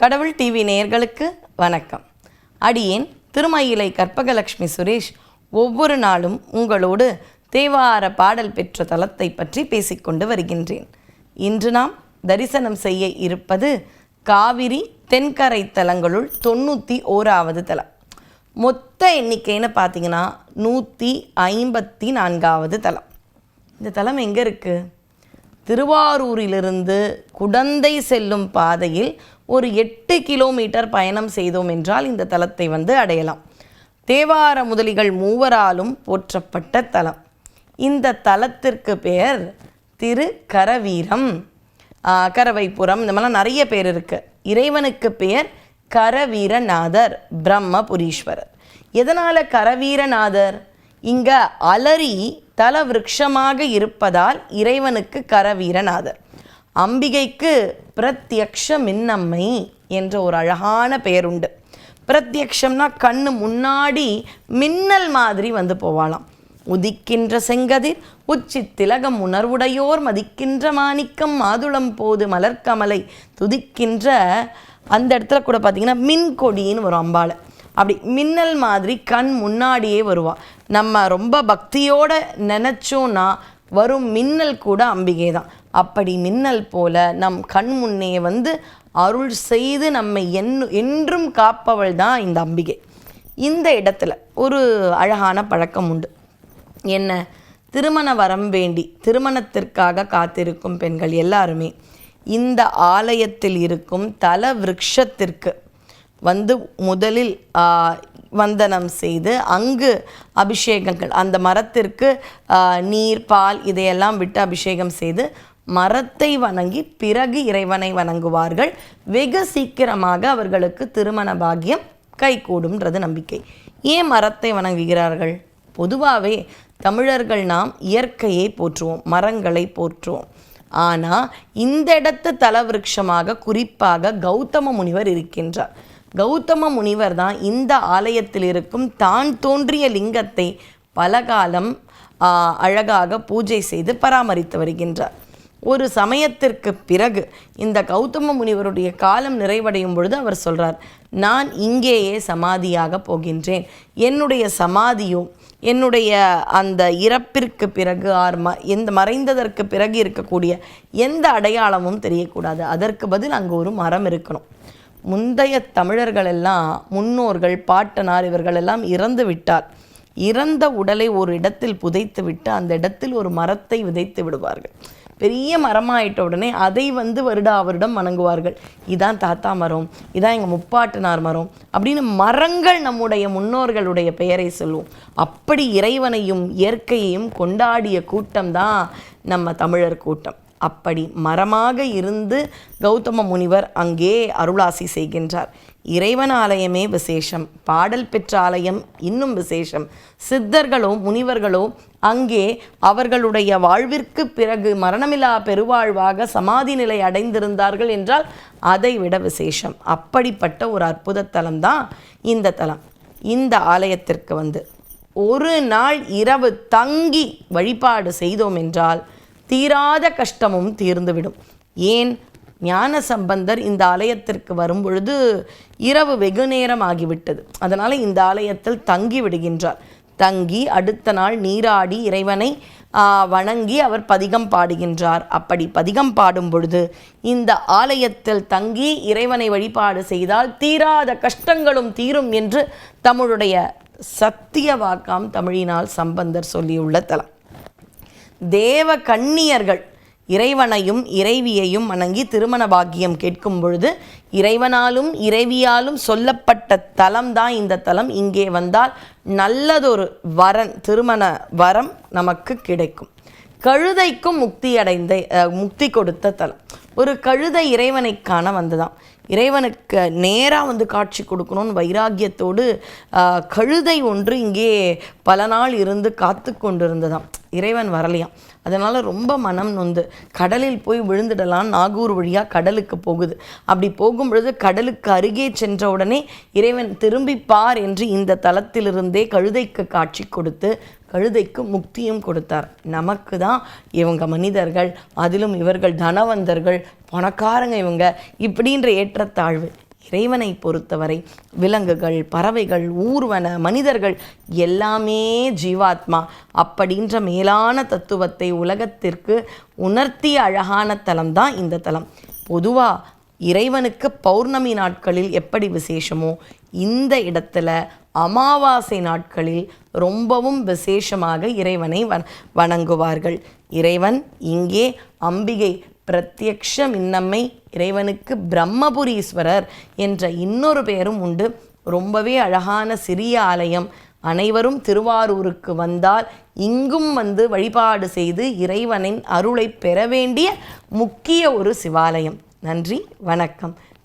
கடவுள் டிவி நேயர்களுக்கு வணக்கம். அடியேன் திருமயிலை கற்பகலட்சுமி சுரேஷ் ஒவ்வொரு நாளும் உங்களோடு தேவார பாடல் பெற்ற தலத்தை பற்றி பேசிக்கொண்டு வருகின்றேன். இன்று நாம் தரிசனம் செய்ய இருப்பது காவிரி தென்கரை தலங்களுள் தொண்ணூற்றி ஓராவது தலம். மொத்த எண்ணிக்கைன்னு பார்த்தீங்கன்னா நூற்றி ஐம்பத்தி நான்காவது தலம். இந்த தலம் எங்கே இருக்குது திருவாரூரிலிருந்து குடந்தை செல்லும் பாதையில் ஒரு எட்டு கிலோமீட்டர் பயணம் செய்தோம் என்றால் இந்த தலத்தை வந்து அடையலாம். தேவார முதலிகள் மூவராலும் போற்றப்பட்ட தலம். இந்த தலத்திற்கு பெயர் திரு கரவீரம் ஆ, கரவைப்புறம் இந்த மாதிரிலாம் நிறைய பேர் இருக்கு. இறைவனுக்கு பெயர் கரவீரநாதர் பிரம்மபுரீஸ்வரர். எதனால் கரவீரநாதர்? இங்க அலரி தல விருட்சமாக இருப்பதால் இறைவனுக்கு கரவீரநாதர். அம்பிகைக்கு பிரத்யக்ஷ மின்னம்மை என்ற ஒரு அழகான பெயருண்டு. பிரத்யக்ஷம்னா கண்ணு முன்னாடி மின்னல் மாதிரி வந்து போவாளாம். உதிக்கின்ற செங்கதிர் உச்சி திலகம் உணர்வுடையோர் மதிக்கின்ற மாணிக்கம் மாதுளம் போது மலர்க்கமலை துதிக்கின்ற அந்த இடத்துல கூட பார்த்தீங்கன்னா மின் கொடின்னு வரும் அம்பாளை. அப்படி மின்னல் மாதிரி கண் முன்னாடியே வருவாள் நம்ம ரொம்ப பக்தியோடு நினச்சோன்னா வரும் மின்னல் கூட அம்பிகை தான் அப்படி மின்னல் போல நம் கண் முன்னே வந்து அருள் செய்து நம்மை என் என்றும் காப்பவள் தான் இந்த அம்பிகை. இந்த இடத்துல ஒரு அழகான பழக்கம் உண்டு. என்ன? திருமண வரம் வேண்டி திருமணத்திற்காக காத்திருக்கும் பெண்கள் எல்லாருமே இந்த ஆலயத்தில் இருக்கும் தல விருட்சத்திற்கு வந்து முதலில் வந்தனம் செய்து அங்கு அபிஷேகங்கள் அந்த மரத்திற்கு நீர் பால் இதையெல்லாம் விட்டு அபிஷேகம் செய்து மரத்தை வணங்கி பிறகு இறைவனை வணங்குவார்கள். வெகு சீக்கிரமாக அவர்களுக்கு திருமண பாக்கியம் கைகூடும்ன்றது நம்பிக்கை. ஏன் மரத்தை வணங்குகிறார்கள்? பொதுவாகவே தமிழர்கள் நாம் இயற்கையை போற்றுவோம் மரங்களை போற்றுவோம். ஆனால் இந்த இடத்து தலவிருட்சமாக குறிப்பாக கௌதம முனிவர் இருக்கின்றார். கௌதம முனிவர் தான் இந்த ஆலயத்தில் இருக்கும் தான் தோன்றிய லிங்கத்தை பல காலம் அழகாக பூஜை செய்து பராமரித்து வருகின்றார். ஒரு சமயத்திற்கு பிறகு இந்த கௌதம முனிவருடைய காலம் நிறைவடையும் பொழுது அவர் சொல்றார் நான் இங்கேயே சமாதியாக போகின்றேன். என்னுடைய சமாதியோ என்னுடைய அந்த இறப்பிற்கு பிறகு ஆர் ம எந்த மறைந்ததற்கு பிறகு இருக்கக்கூடிய எந்த அடையாளமும் தெரியக்கூடாது. அதற்கு பதில் அங்கே ஒரு மரம் இருக்கணும். முந்தைய தமிழர்கள் எல்லாம் முன்னோர்கள் பாட்டனார் இவர்கள் எல்லாம் இறந்து விட்டார். இறந்த உடலை ஒரு இடத்தில் புதைத்து விட்டு அந்த இடத்தில் ஒரு மரத்தை விதைத்து விடுவார்கள். பெரிய மரமாயிட்ட உடனே அதை வந்து வருடா வருடம் வணங்குவார்கள். இதான் தாத்தா மரம் இதான் எங்கள் முப்பாட்டனார் மரம் அப்படின்னு மரங்கள் நம்முடைய முன்னோர்களுடைய பெயரை சொல்லுவோம் அப்படி இறைவனையும் இயற்கையையும் கொண்டாடிய கூட்டம் தான் நம்ம தமிழர் கூட்டம். அப்படி மரமாக இருந்து கௌதம முனிவர் அங்கே அருளாசி செய்கின்றார். இறைவன் ஆலயமே விசேஷம் பாடல் பெற்ற ஆலயம் இன்னும் விசேஷம். சித்தர்களோ முனிவர்களோ அங்கே அவர்களுடைய வாழ்விற்கு பிறகு மரணமில்லா பெருவாழ்வாக சமாதி நிலை அடைந்திருந்தார்கள் என்றால் அதை விட விசேஷம். அப்படிப்பட்ட ஒரு அற்புத தலம் தான் இந்த தலம். இந்த ஆலயத்திற்கு வந்து ஒரு நாள் இரவு தங்கி வழிபாடு செய்தோம் என்றால் தீராத கஷ்டமும் தீர்ந்துவிடும். ஏன்? ஞான சம்பந்தர் இந்த ஆலயத்திற்கு வரும்பொழுது இரவு வெகு நேரம் ஆகிவிட்டது. அதனால் இந்த ஆலயத்தில் தங்கி விடுகின்றார். தங்கி அடுத்த நாள் நீராடி இறைவனை வணங்கி அவர் பதிகம் பாடுகின்றார். அப்படி பதிகம் பாடும் பொழுது இந்த ஆலயத்தில் தங்கி இறைவனை வழிபாடு செய்தால் தீராத கஷ்டங்களும் தீரும் என்று தமிழுடைய சத்திய வாக்காம் தமிழினால் சம்பந்தர் சொல்லியுள்ள தலம். தேவ கண்ணியர்கள் இறைவனையும் இறைவியையும் வணங்கி திருமண பாக்கியம் கேட்கும் பொழுது இறைவனாலும் இறைவியாலும் சொல்லப்பட்ட தலம் தான் இந்த தலம். இங்கே வந்தால் நல்லதொரு வரன் திருமண வரம் நமக்கு கிடைக்கும். கழுதைக்கும் முக்தி அடைந்த முக்தி கொடுத்த தலம். ஒரு கழுதை இறைவனை காண வந்ததாம் இறைவனுக்கு நேராக வந்து காட்சி கொடுக்கணும்னு வைராக்கியத்தோடு கழுதை ஒன்று இங்கே பல நாள் இருந்து காத்து கொண்டிருந்ததாம். இறைவன் வரலையாம். அதனால் ரொம்ப மனம் நொந்து கடலில் போய் விழுந்துடலாம். நாகூர் வழியாக கடலுக்கு போகுது. அப்படி போகும்பொழுது கடலுக்கு அருகே சென்ற உடனே இறைவன் திரும்பி பார் என்று இந்த தலத்திலிருந்தே கழுதைக்கு காட்சி கொடுத்து கழுதைக்கு முக்தியும் கொடுத்தார். நமக்கு தான் இவங்க மனிதர்கள் அதிலும் இவர்கள் தனவந்தர்கள் பணக்காரங்க இவங்க இப்படின்ற ஏற்றத்தாழ்வு. இறைவனை பொறுத்தவரை விலங்குகள் பறவைகள் ஊர்வன மனிதர்கள் எல்லாமே ஜீவாத்மா. அப்படின்ற மேலான தத்துவத்தை உலகத்திற்கு உணர்த்திய அழகான தலம் தான் இந்த தலம். பொதுவாக இறைவனுக்கு பௌர்ணமி நாட்களில் எப்படி விசேஷமோ இந்த இடத்துல அமாவாசை நாட்களில் ரொம்பவும் விசேஷமாக இறைவனை வ வணங்குவார்கள். இறைவன் இங்கே அம்பிகை பிரத்யக்ஷ மின்னம்மை இறைவனுக்கு பிரம்மபுரீஸ்வரர் என்ற இன்னொரு பெயரும் உண்டு. ரொம்பவே அழகான சிறிய ஆலயம். அனைவரும் திருவாரூருக்கு வந்தால் இங்கும் வந்து வழிபாடு செய்து இறைவனின் அருளை பெற வேண்டிய முக்கிய ஒரு சிவாலயம். நன்றி வணக்கம்.